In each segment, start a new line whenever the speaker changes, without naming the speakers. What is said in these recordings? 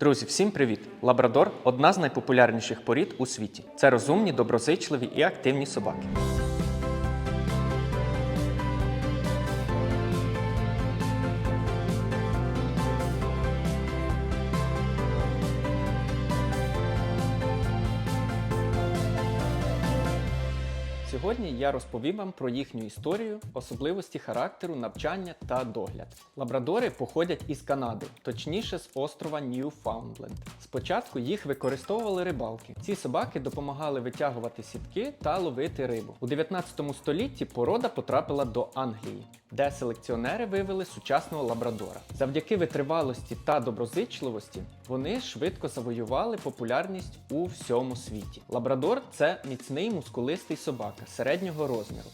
Друзі, всім привіт! Лабрадор одна з найпопулярніших порід у світі. Це розумні, доброзичливі і активні собаки. Сьогодні я розповім вам про їхню історію, особливості характеру, навчання та догляд. Лабрадори походять із Канади, точніше з острова Ньюфаундленд. Спочатку їх використовували рибалки. Ці собаки допомагали витягувати сітки та ловити рибу. У 19 столітті порода потрапила до Англії, де селекціонери вивели сучасного лабрадора. Завдяки витривалості та доброзичливості вони швидко завоювали популярність у всьому світі. Лабрадор це міцний мускулистий собака середнього розміру.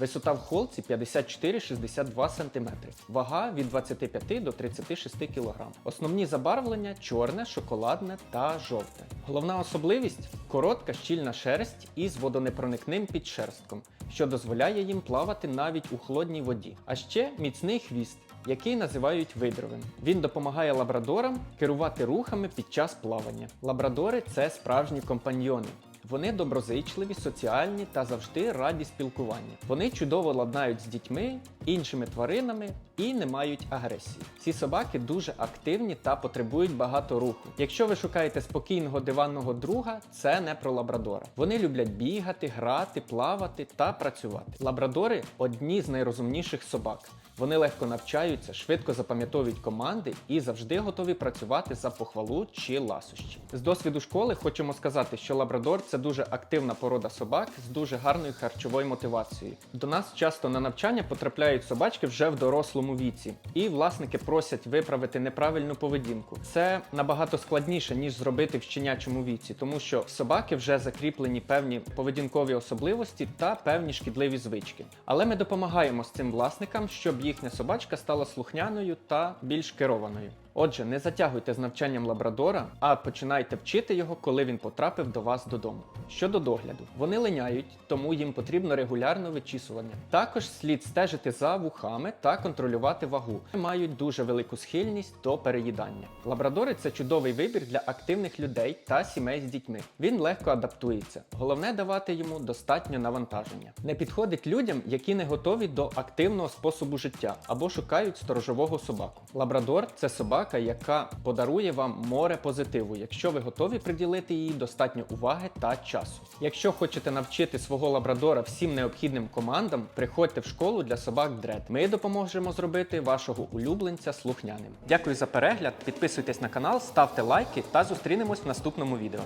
Висота в холці 54-62 см, вага від 25 до 36 кг. Основні забарвлення чорне, шоколадне та жовте. Головна особливість коротка щільна шерсть із водонепроникним підшерстком, що дозволяє їм плавати навіть у холодній воді. А ще міцний хвіст, який називають видровим. Він допомагає лабрадорам керувати рухами під час плавання. Лабрадори це справжні компаньйони. Вони доброзичливі, соціальні та завжди раді спілкуванню. Вони чудово ладнають з дітьми, іншими тваринами і не мають агресії. Ці собаки дуже активні та потребують багато руху. Якщо ви шукаєте спокійного диванного друга, це не про лабрадора. Вони люблять бігати, грати, плавати та працювати. Лабрадори одні з найрозумніших собак. Вони легко навчаються, швидко запам'ятовують команди і завжди готові працювати за похвалу чи ласощі. З досвіду школи хочемо сказати, що лабрадор це дуже активна порода собак з дуже гарною харчовою мотивацією. До нас часто на навчання потрапляють собачки вже в дорослому віці, і власники просять виправити неправильну поведінку. Це набагато складніше ніж зробити в щенячому віці, тому що собаки вже закріплені певні поведінкові особливості та певні шкідливі звички. Але ми допомагаємо з цим власникам, щоб їхня собачка стала слухняною та більш керованою. Отже, не затягуйте з навчанням лабрадора, а починайте вчити його, коли він потрапив до вас додому. Щодо догляду, вони линяють, тому їм потрібно регулярне вичісування. Також слід стежити за вухами та контролювати вагу. Мають дуже велику схильність до переїдання. Лабрадори це чудовий вибір для активних людей та сімей з дітьми. Він легко адаптується. Головне давати йому достатньо навантаження. Не підходить людям, які не готові до активного способу життя або шукають сторожового собаку. Лабрадор це собака, яка подарує вам море позитиву, якщо ви готові приділити їй достатньо уваги та часу. Якщо хочете навчити свого лабрадора всім необхідним командам, приходьте в школу для собак Дред. Ми допоможемо зробити вашого улюбленця слухняним. Дякую за перегляд, підписуйтесь на канал, ставте лайки та зустрінемось в наступному відео.